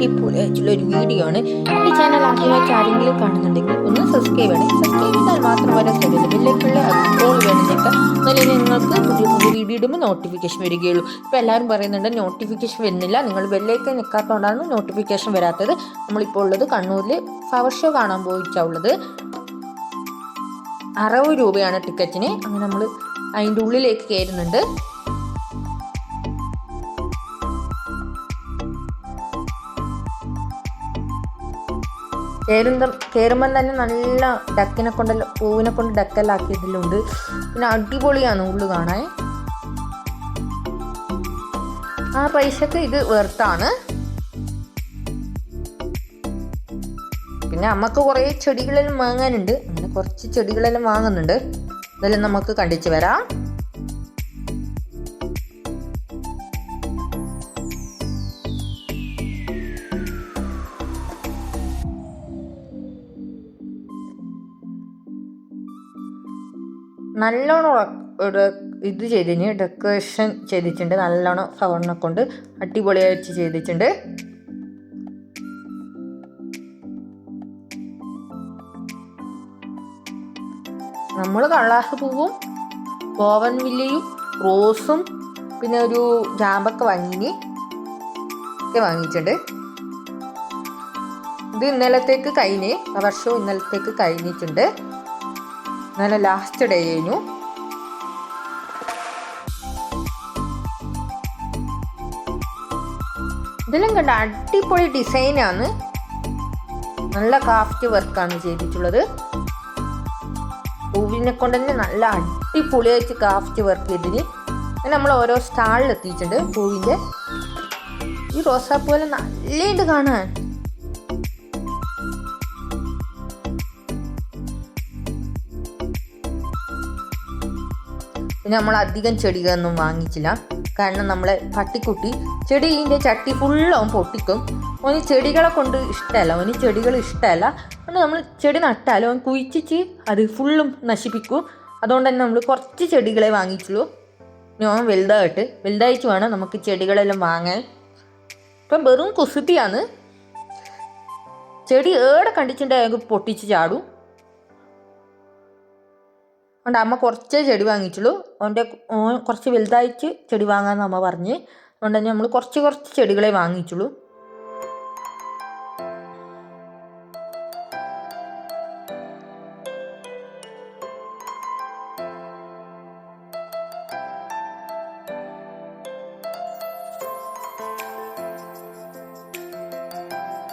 അടിപൊളി ആയിട്ടുള്ള ഒരു വീഡിയോ ആണ്. ഈ ചാനൽ ആദ്യമായിട്ട് ആരെങ്കിലും കാണുന്നുണ്ടെങ്കിൽ ഒന്ന് സബ്സ്ക്രൈബ് ചെയ്യണം. സബ്സ്ക്രൈബ് ചെയ്താൽ മാത്രം വരാൻ കഴിയില്ല ബില്ലേക്കുള്ള അപ്പോൾ വേണമെന്നൊക്കെ എന്നാലേ നിങ്ങൾക്ക് പുതിയ പുതിയ വീഡിയോ ഇടുമ്പോൾ നോട്ടിഫിക്കേഷൻ വരികയുള്ളൂ. ഇപ്പോൾ എല്ലാവരും പറയുന്നുണ്ട് നോട്ടിഫിക്കേഷൻ വരുന്നില്ല. നിങ്ങൾ ബെല്ലേക്ക് നിൽക്കാത്തതുകൊണ്ടാണ് നോട്ടിഫിക്കേഷൻ വരാത്തത്. നമ്മളിപ്പോൾ ഉള്ളത് കണ്ണൂരിൽ ഫ്ലവർ ഷോ കാണാൻ പോയിട്ടുള്ളത് അറുപത് രൂപയാണ് ടിക്കറ്റിന് അങ്ങനെ നമ്മൾ അതിന്റെ ഉള്ളിലേക്ക് കയറുന്നുണ്ട്. കയറുന്ന കയറുമ്പം തന്നെ നല്ല ഡക്കിനെ കൊണ്ടല്ല പൂവിനെ കൊണ്ട് ഡക്കെല്ലാം ആക്കിയതിലുണ്ട് പിന്നെ അടിപൊളിയാണ് ഉള്ളു കാണാൻ. ആ പൈസക്ക് ഇത് വെർത്താണ് പിന്നെ അമ്മയ്ക്ക് കുറേ ചെടികളെല്ലാം വാങ്ങാനുണ്ട്. അങ്ങനെ കുറച്ച് ചെടികളെല്ലാം വാങ്ങുന്നുണ്ട്. ഇതെല്ലാം നമുക്ക് കണ്ടിച്ച് വരാം. നല്ലോണം ഇത് ചെയ്തിന് ഡെക്കറേഷൻ ചെയ്തിട്ടുണ്ട്. നല്ലോണം ഫ്ലവറിനെ കൊണ്ട് അടിപൊളിയായിട്ട് ചെയ്തിട്ടുണ്ട്. നമ്മൾ കള്ളാസ് പൂവും ബോവൻ വില്ലയും റോസും പിന്നെ ഒരു ജാമ്പൊക്കെ വാങ്ങിനി. ഒക്കെ വാങ്ങിയിട്ടുണ്ട്. ഇത് ഇന്നലത്തേക്ക് കഴിഞ്ഞ് വർഷവും ഇന്നലത്തേക്ക് കഴിഞ്ഞിട്ടുണ്ട്. ഇന്നലെ ലാസ്റ്റ് ഡേ കഴിഞ്ഞു. ഇതെല്ലാം കണ്ട അടിപൊളി ഡിസൈനാണ് നല്ല ക്രാഫ്റ്റ് വർക്കാണ് ചെയ്തിട്ടുള്ളത്. പൂവിനെ കൊണ്ട് തന്നെ നല്ല അടിപൊളിയായിട്ട് ക്രാഫ്റ്റ് വർക്ക് ചെയ്തിന്. നമ്മൾ ഓരോ സ്റ്റാളിൽ എത്തിയിട്ടുണ്ട് പൂവിന്റെ. ഈ റോസാപ്പൂവെല്ലാം നല്ലുണ്ട് കാണാൻ. പിന്നെ നമ്മൾ അധികം ചെടികളൊന്നും വാങ്ങിച്ചില്ല. കാരണം നമ്മളെ പട്ടിക്കുട്ടി ചെടീന്റെ ചട്ടി ഫുള്ളും പൊട്ടിക്കും. ഓന് ചെടികളെ കൊണ്ട് ഇഷ്ടമല്ല ഓന് ചെടികൾ ഇഷ്ടമല്ല അതുകൊണ്ട് നമ്മൾ ചെടി നട്ടാലും അവൻ കുഴിച്ചിട്ട് അത് ഫുള്ളും നശിപ്പിക്കും. അതുകൊണ്ട് തന്നെ നമ്മൾ കുറച്ച് ചെടികളെ വാങ്ങിച്ചുള്ളൂ. ഇനി അവൻ വലുതായിട്ട് വലുതായിട്ട് വേണം നമുക്ക് ചെടികളെല്ലാം വാങ്ങാൻ. ഇപ്പം വെറും കുസൃതിയാണ്. ചെടി ഏടെ കണ്ടിട്ടുണ്ടെങ്കിൽ പൊട്ടിച്ച് ചാടും. അതുകൊണ്ട് അമ്മ കുറച്ചേ ചെടി വാങ്ങിച്ചുള്ളൂ ഓന്റെ ഓൻ കുറച്ച് വലുതായിട്ട് ചെടി വാങ്ങാമെന്ന് അമ്മ പറഞ്ഞ്. അതുകൊണ്ട് തന്നെ നമ്മൾ കുറച്ച് കുറച്ച് ചെടികളെ വാങ്ങിച്ചുള്ളൂ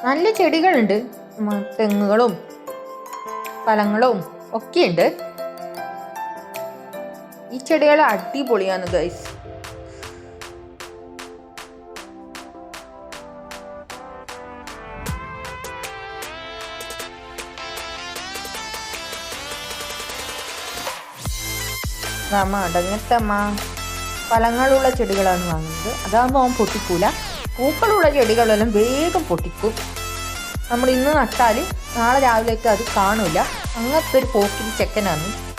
നല്ല ചെടികളുണ്ട്. തെങ്ങുകളും ഫലങ്ങളും ഒക്കെയുണ്ട്. ഈ ചെടികൾ അടിപൊളിയാണ് ഗൈസ് അമ്മ. അടങ്ങത്തമ്മ ഫലങ്ങളുള്ള ചെടികളാണ് വാങ്ങുന്നത്. അതാകുമ്പോൾ അവൻ പൊട്ടിക്കൂല. പൂക്കളുള്ള ചെടികളെല്ലാം വേഗം പൊട്ടിക്കും. നമ്മൾ ഇന്ന് നട്ടാൽ നാളെ രാവിലേക്ക് അത് കാണൂല. അങ്ങനത്തെ ഒരു പോക്കിരി ചെക്കനാണ്.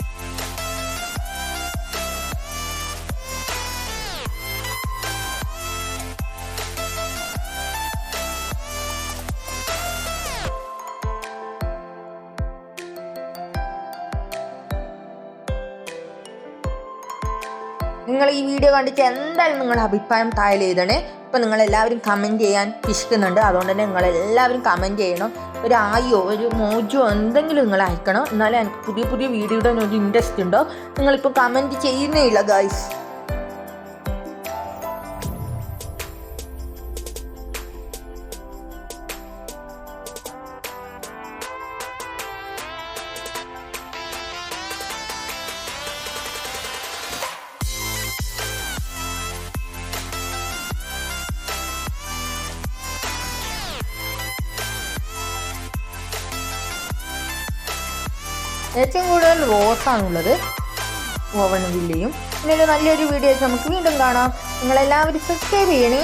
നിങ്ങൾ ഈ വീഡിയോ കണ്ടിട്ട് എന്തായാലും നിങ്ങളുടെ അഭിപ്രായം താഴെ എഴുതണേ. ഇപ്പം നിങ്ങൾ എല്ലാവരും കമന്റ് ചെയ്യാൻ ഇഷ്ടക്കുന്നുണ്ട് അതുകൊണ്ട് തന്നെ നിങ്ങൾ എല്ലാവരും കമന്റ് ചെയ്യണം. ഒരു ആയോ ഒരു മോജോ എന്തെങ്കിലും നിങ്ങൾ അയക്കണം. എന്നാലേ എനിക്ക് പുതിയ പുതിയ വീഡിയോ ഇടാൻ ഒരു ഇൻട്രസ്റ്റ് ഉണ്ടോ? നിങ്ങളിപ്പോൾ കമന്റ് ചെയ്യുന്നേ ഇല്ല ഗായ്സ് ഏറ്റവും കൂടുതൽ റോസാണുള്ളത്. ഓവൺ വില്ലയും പിന്നെ നല്ലൊരു വീഡിയോ നമുക്ക് വീണ്ടും കാണാം. നിങ്ങളെല്ലാവരും സബ്സ്ക്രൈബ് ചെയ്യണേ.